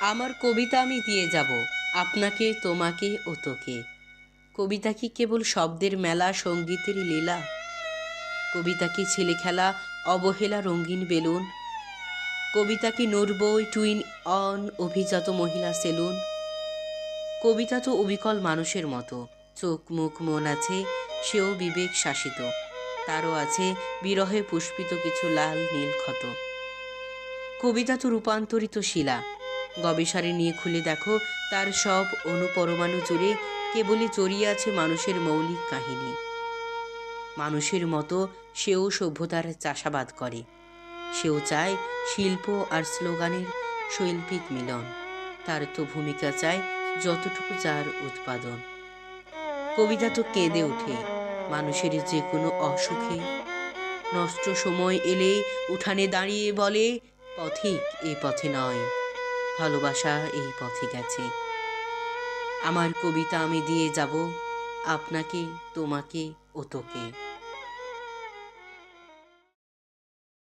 আমার কবিতা আমি দিয়ে যাব, আপনাকে, তোমাকে ও তোকে। কবিতা কি কেবল শব্দের মেলা সঙ্গীতের লীলা? কবিতা কি ছেলে খেলা অবহেলা, রঙিন বেলুন? কবিতা কি নূরবই টুইন অন অভিজাত মহিলা সেলুন? কবিতা তো অবিকল মানুষের মতো, চোখ মুখ মন আছে, সেও বিবেক শাসিত। তারও আছে বিরহে পুষ্পিত কিছু লাল নীল ক্ষত। কবিতা তো রূপান্তরিত শিলা গবেষারে নিয়ে খুলে দেখো, তার সব অনুপরমাণু জুড়ে কেবলই জড়িয়ে আছে মানুষের মৌলিক কাহিনী। মানুষের মতো সেও সভ্যতার চাষাবাদ করে। সেও চায় শিল্প আর স্লোগানের শৈল্পিক মিলন। তার তো ভূমিকা চায় যতটুকু যার উৎপাদন। কবিতা তো কেঁদে ওঠে মানুষের যে কোনো অসুখে। নষ্ট সময় এলে উঠানে দাঁড়িয়ে বলে, পথিক এ পথে নয়। ভালোবাসা এই পথে গেছে। আমার কবিতা আমি দিয়ে যাব আপনাকে তোমাকে ও তোকে।